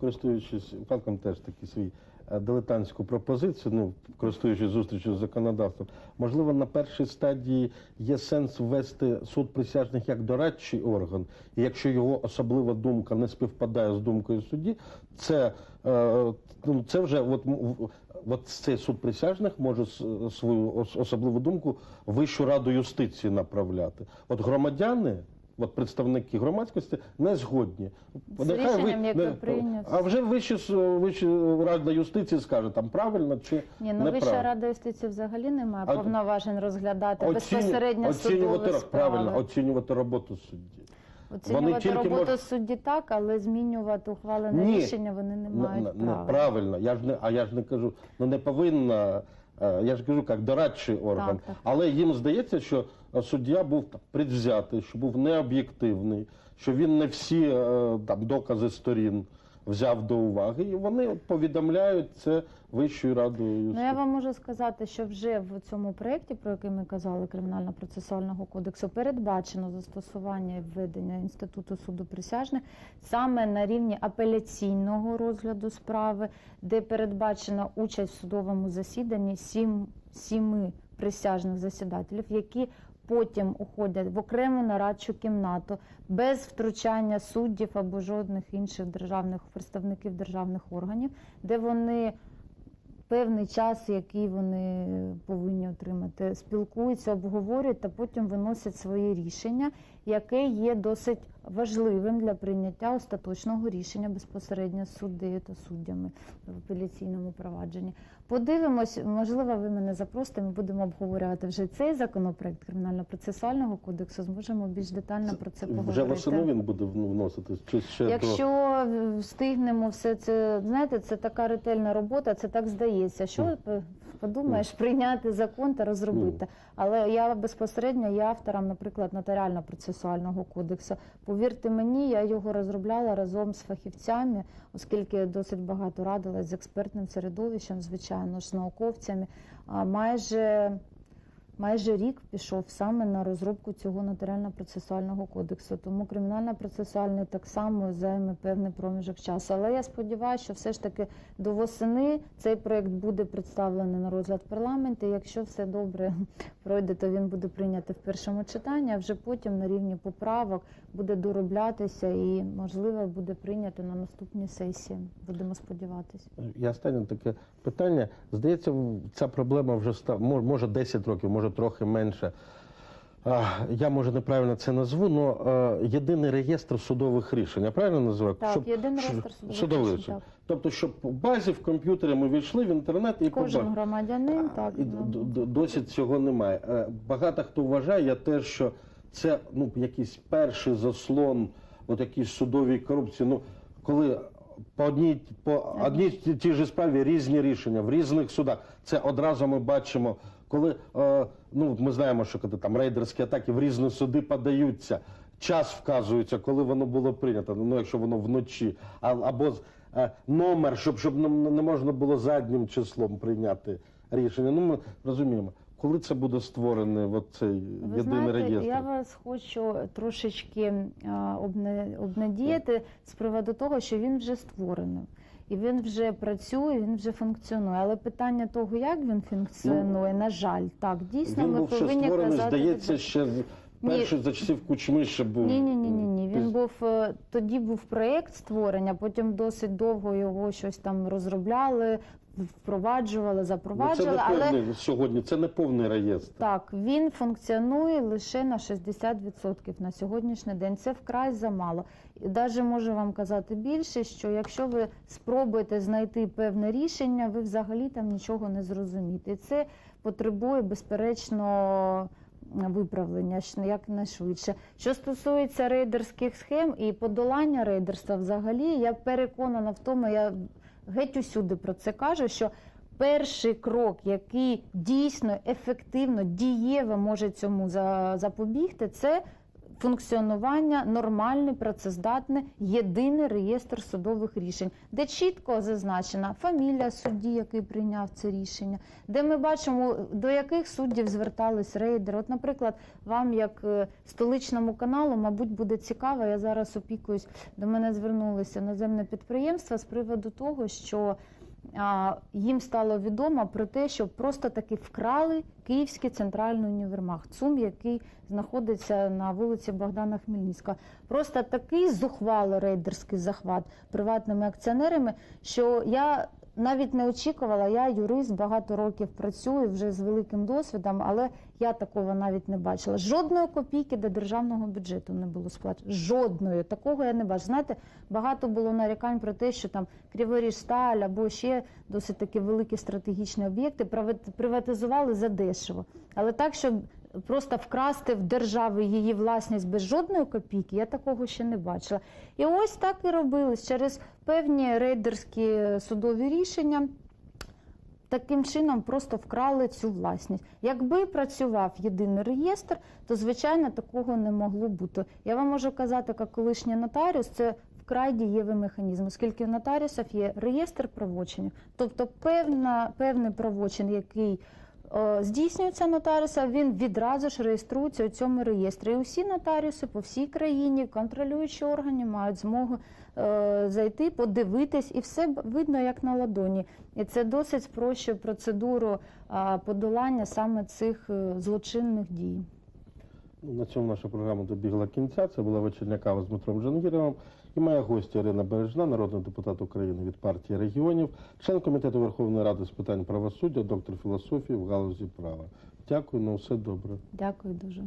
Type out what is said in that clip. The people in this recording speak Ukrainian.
користуючись випадком, теж такий свій е, дилетантську пропозицію, ну користуючись зустрічю з законодавством, можливо, на першій стадії є сенс ввести суд присяжних як дорадчий орган, і якщо його особлива думка не співпадає з думкою судді, це, е, ну, це вже от, от цей суд присяжних може свою особливу думку Вищу раду юстиції направляти. От громадяни. От представники громадськості не згодні. З Нехай рішенням, яке не- прийнято. А вже вище вища рада юстиції скаже там правильно чи Ні, ну Вища неправильно. рада юстиції взагалі не має А- повноважень розглядати Оціню- безпосередньо оцінювати, справи. правильно, оцінювати роботу судді. Оцінювати тільки роботу можуть- судді так, але змінювати ухвалене Ні. рішення вони не мають права. Правильно, я ж не, а я ж не кажу, ну не повинна. Е, Я ж кажу, як дорадчий орган, Так, так. але їм здається, що суддя був предвзятий, що був необ'єктивний, що він не всі е, там докази сторін взяв до уваги, і вони от повідомляють це Вищою радою Ну, я вам можу сказати, що вже в цьому проєкті, про який ми казали, кримінально-процесуального кодексу, передбачено застосування і введення інституту суду присяжних саме на рівні апеляційного розгляду справи, де передбачена участь в судовому засіданні сім, сіми присяжних засідателів, які потім уходять в окрему нарадчу кімнату без втручання суддів або жодних інших державних представників державних органів, де вони певний час, який вони повинні отримати, спілкуються, обговорюють та потім виносять свої рішення, яке є досить важливим для прийняття остаточного рішення безпосередньо суддею та суддями в апеляційному провадженні. Подивимось, можливо, ви мене запросите. Ми будемо обговорювати вже цей законопроект кримінально-процесуального кодексу. Зможемо більш детально про це поговорити. Вже восени він буде вносити чи ще. Якщо до... встигнемо все це, знаєте, це така ретельна робота, це так здається. Що Ну. Подумаєш, прийняти закон та розробити. Ну. Але я безпосередньо є автором, наприклад, нотаріально-процесуального кодексу. Повірте мені, я його розробляла разом з фахівцями, оскільки досить багато радилась з експертним середовищем, звичайно ж, з науковцями. Майже майже рік пішов саме на розробку цього нотаріально-процесуального кодексу. Тому кримінально-процесуальний так само займе певний проміжок часу. Але я сподіваюся, що все ж таки до восени цей проект буде представлений на розгляд парламенту. Якщо все добре пройде, то він буде прийнятий в першому читанні, а вже потім на рівні поправок буде дороблятися і, можливо, буде прийнято на наступній сесії. Будемо сподіватися. І останнє таке питання. Здається, ця проблема вже став мож- може 10 років, може трохи менше. Я може неправильно це назву, але єдиний реєстр судових рішень. Я правильно називаю? Так, єдиний реєстр судових судових рішень, рішень. так. Тобто, щоб в базі в комп'ютері ми війшли в інтернет і Кожен побачили. громадянин так І ну. д- д- цього немає. Е, Багато хто вважає я теж, що це ну, якийсь перший заслон от якійсь судовій корупції. Ну, коли по одній, по одній ті- тій же справі різні рішення в різних судах. Це одразу ми бачимо, коли е, ну, ми знаємо, що коли там рейдерські атаки в різні суди подаються. Час вказується, коли воно було прийнято, ну якщо воно вночі, а, або е, номер, щоб, щоб не можна було заднім числом прийняти рішення. Ну, ми розуміємо, коли це буде створений от цей Ви єдиний знаєте, реєстр. я вас хочу трошечки а, обне- обнадіяти з приводу того, що він вже створений. І він вже працює, він вже функціонує. Але питання того, як він функціонує, на жаль, так дійсно Він ми був ще повинні створений, казати. здається, ще перший за часів кучми ще був. Ні, ні, ні, ні, ні. Він був е, тоді був проєкт створення, потім досить довго його щось там розробляли, впроваджували, Ну, це запроваджували. не але сьогодні, це не повний реєстр. Так, він функціонує лише на 60% на сьогоднішній день. Це вкрай замало. І навіть можу вам казати більше, що якщо ви спробуєте знайти певне рішення, ви взагалі там нічого не зрозумієте. І це потребує, безперечно. Виправлення якнайшвидше. Що стосується рейдерських схем і подолання рейдерства, взагалі я переконана в тому, я геть усюди про це каже, що перший крок, який дійсно ефективно, дієво може цьому запобігти, це функціонування нормальний, працездатний, єдиний реєстр судових рішень, де чітко зазначена фамілія судді, який прийняв це рішення, де ми бачимо, до яких суддів звертались рейдери. От, наприклад, вам, як е, столичному каналу, мабуть, буде цікаво. Я зараз опікуюсь. До мене звернулися наземне підприємство з приводу того, що їм стало відомо про те, що просто таки вкрали Київський центральний універмаг, ЦУМ, який знаходиться на вулиці Богдана Хмельницького. Просто такий зухвало рейдерський захват приватними акціонерами, що я навіть не очікувала. Я юрист, багато років працюю вже з великим досвідом, але я такого навіть не бачила. Жодної копійки до державного бюджету не було сплачено. Жодної такого я не бачила. Знаєте, багато було нарікань про те, що там Криворіжсталь або ще досить таки великі стратегічні об'єкти приват- приватизували за дешево. Але так, щоб просто вкрасти в держави її власність без жодної копійки, я такого ще не бачила. І ось так і робили через певні рейдерські судові рішення. Таким чином просто вкрали цю власність. Якби працював єдиний реєстр, то звичайно такого не могло бути. Я вам можу казати, як колишній нотаріус, це вкрай дієвий механізм, оскільки в нотаріусів є реєстр правочинів, тобто певна, певний правочин, який здійснюється нотаріуса, він відразу ж реєструється у цьому реєстрі. І усі нотаріуси по всій країні, контролюючі органи мають змогу е, зайти, подивитись, і все видно як на ладоні. І це досить спрощує процедуру подолання саме цих е, злочинних дій. Ну, На цьому наша програма добігла кінця. Це була вечірня кава з Дмитром Джангіровим і моя гостя Ірина Бережна, народний депутат України від партії регіонів, член комітету Верховної Ради з питань правосуддя, доктор філософії в галузі права. Дякую, на все добре. Дякую дуже.